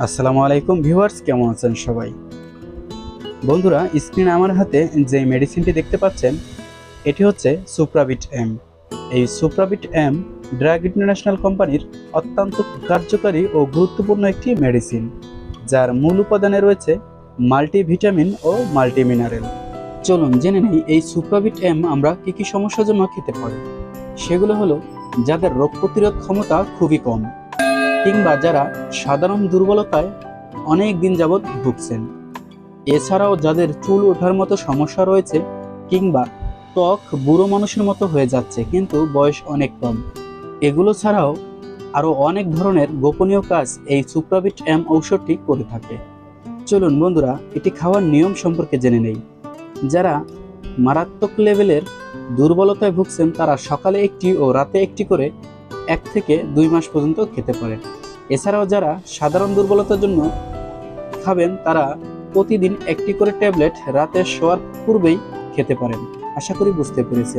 আসসালামু আলাইকুম ভিউয়ার্স, কেমন আছেন সবাই? বন্ধুরা, স্ক্রিনে আমার হাতে যে মেডিসিনটি দেখতে পাচ্ছেন, এটি হচ্ছে সুপ্রাবিট এম এই সুপ্রাবিট এম ড্রাগ ইন্টারন্যাশনাল কোম্পানির অত্যন্ত কার্যকারী ও গুরুত্বপূর্ণ একটি মেডিসিন যার মূল উপাদানে রয়েছে মাল্টিভিটামিন ও মাল্টিমিনারেল চলুন জেনে নেই, এই সুপ্রাবিট এম আমরা কী কী সমস্যার জন্য খেতে পারি? সেগুলো হলো, যাদের রোগ প্রতিরোধ ক্ষমতা খুবই কম। কিংবা যারা সাধারণ দুর্বলতায় অনেক দিন যাবৎ ভুগছেন। এছাড়াও যাদের চুল ওঠার মতো সমস্যা রয়েছে কিংবা ত্বক বুড়ো মানুষের মতো হয়ে যাচ্ছে, কিন্তু বয়স অনেক কম। এগুলো ছাড়াও আরও অনেক ধরনের গোপনীয় কাজ এই সুপ্রাবিট এম ঔষধটি করে থাকে। চলুন বন্ধুরা, এটি খাওয়ার নিয়ম সম্পর্কে জেনে নেই। যারা মারাত্মক লেভেলের দুর্বলতায় ভুগছেন, তারা সকালে একটি ও রাতে একটি করে এক থেকে দুই মাস পর্যন্ত খেতে পারেন এছাড়াও যারা সাধারণ দুর্বলতার জন্য খাবেন, তারা প্রতিদিন একটি করে ট্যাবলেট রাতে শোয়ার পূর্বেই খেতে পারেন। আশা করি বুঝতে পেরেছেন।